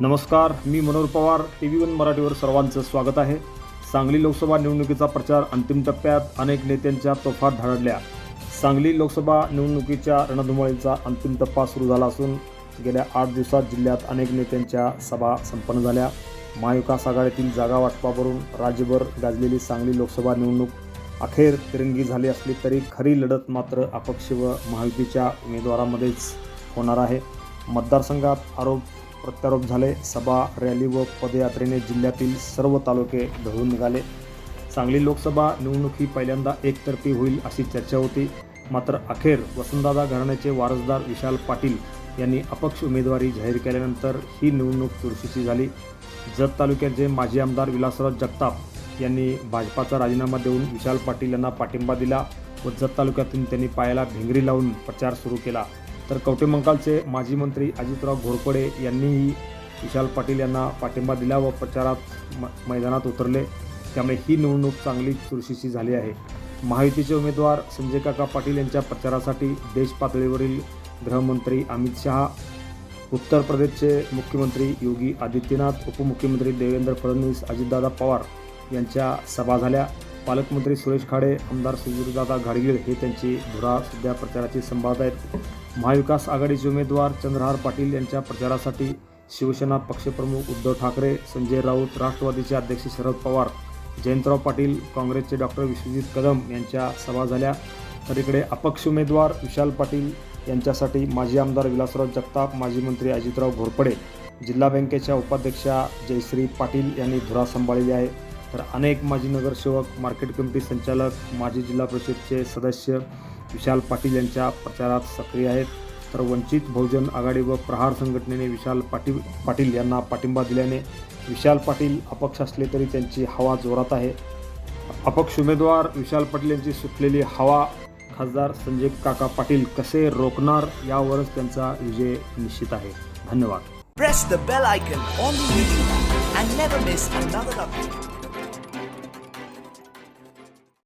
नमस्कार मी Manohar Pawar T V one मराठीवर सर्वांचं स्वागत आहे. सांगली लोकसभा निवडणुकीचा प्रचार अंतिम टप्प्यात अनेक नेत्यांच्या तोफात धडडल्या सांगली लोकसभा निवडणुकीच्या रणधुमाळीचा अंतिम टप्पा सुरू झाला असून गेल्या आठ दिवसात जिल्ह्यात अनेक नेत्यांच्या सभा संपन्न झाल्या. महाविकास आघाडीतील जागा वाटपावरून राज्यभर गाजलेली सांगली लोकसभा निवडणूक अखेर तिरंगी झाली असली तरी खरी लढत मात्र अपक्ष व महायुतीच्या उमेदवारामध्येच होणार आहे. मतदारसंघात आरोप प्रत्यारोप झाले. सभा रॅली व पदयात्रेने जिल्ह्यातील सर्व तालुके ढळून निघाले. सांगली लोकसभा निवडणूक ही पहिल्यांदा एकतर्फी होईल अशी चर्चा होती. मात्र अखेर वसंतदादा घराण्याचे वारसदार विशाल पाटील यांनी अपक्ष उमेदवारी जाहीर केल्यानंतर ही निवडणूक चुरशीची झाली. जत तालुक्याचे माजी आमदार विलासराव जगताप यांनी भाजपाचा राजीनामा देऊन विशाल पाटील यांना पाठिंबा दिला व जत तालुक्यातून त्यांनी पायाला भिंगरी लावून प्रचार सुरू केला. तर कवटेमंकालचे माजी मंत्री अजितराव घोरपडे यांनीही विशाल पाटील यांना पाठिंबा दिला व प्रचारात म मैदानात उतरले. त्यामुळे ही निवडणूक चांगली चुरशीची झाली आहे. महायुतीचे उमेदवार संजय काका पाटील यांच्या प्रचारासाठी देश पातळीवरील गृहमंत्री अमित शहा उत्तर प्रदेशचे मुख्यमंत्री योगी आदित्यनाथ उपमुख्यमंत्री देवेंद्र फडणवीस अजितदादा पवार यांच्या सभा झाल्या. पालकमंत्री सुरेश खाडे आमदार सुधीरदादा घाडगीळ हे त्यांची धुरा सध्या प्रचाराची संभाळत आहेत. महाविकास आघाडीचे उमेदवार चंद्रहार पाटील यांच्या प्रचारासाठी शिवसेना पक्षप्रमुख उद्धव ठाकरे संजय राऊत राष्ट्रवादीचे अध्यक्ष शरद पवार जयंतराव पाटील काँग्रेसचे डॉक्टर विश्वजित कदम यांच्या सभा झाल्या. तर इकडे अपक्ष उमेदवार विशाल पाटील यांच्यासाठी माजी आमदार विलासराव जगताप माजी मंत्री अजितराव घोरपडे जिल्हा बँकेच्या उपाध्यक्षा जयश्री पाटील यांनी धुरा सांभाळली आहे. तर अनेक माजी नगरसेवक मार्केट कमिटी संचालक माजी जिल्हा परिषदचे सदस्य विशाल पाटील यांच्या प्रचारात सक्रिय आहेत. तर वंचित बहुजन आघाडी व प्रहार संघटनेने विशाल पाटील पाटील यांना पाठिंबा दिल्याने विशाल पाटील अपक्ष असले तरी त्यांची हवा जोरात आहे. अपक्ष उमेदवार विशाल पाटील यांची सुटलेली हवा खासदार संजय काका पाटील कसे रोखणार यावरच त्यांचा विजय निश्चित आहे. धन्यवाद.